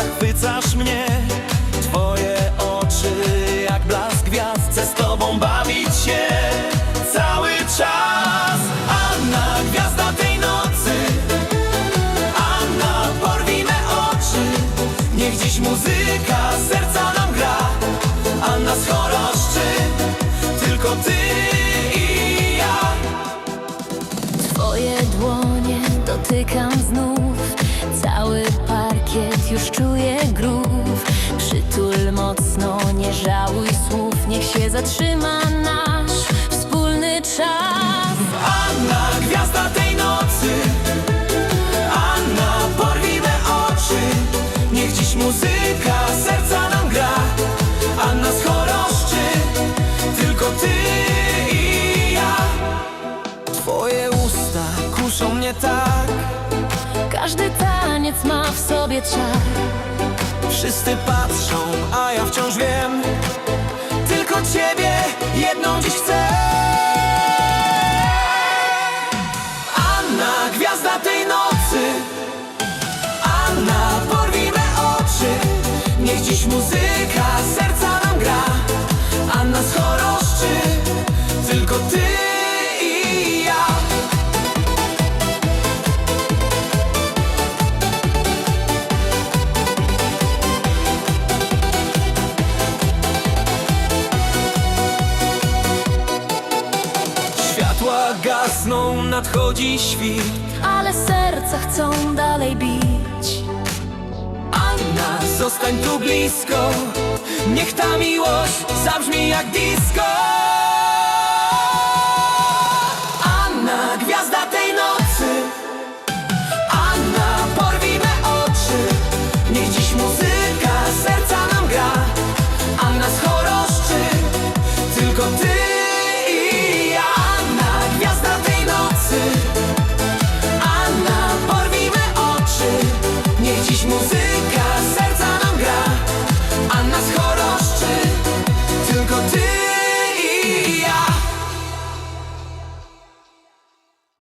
zachwycasz mnie. Twoje oczy jak blask gwiazd Chcę z tobą bawić się cały czas. Anna, gwiazda tej nocy. Anna, porwij me oczy. Niech dziś muzyka serca nam gra. Anna, schoroszczy Tylko ty się zatrzyma nasz wspólny czas. Anna, gwiazda tej nocy. Anna, porwimy oczy. Niech dziś muzyka serca nam gra. Anna z choroszczy Tylko ty i ja. Twoje usta kuszą mnie tak. Każdy taniec ma w sobie czar. Wszyscy patrzą, a ja wciąż wiem gasną, nadchodzi świt. Ale serca chcą dalej bić. Anna, zostań tu blisko. Niech ta miłość zabrzmi jak disco. Anna, gwiazda tej nocy. Anna, porwij me oczy. Niech dziś muzyka serca nam gra. Anna z choroszczy Tylko ty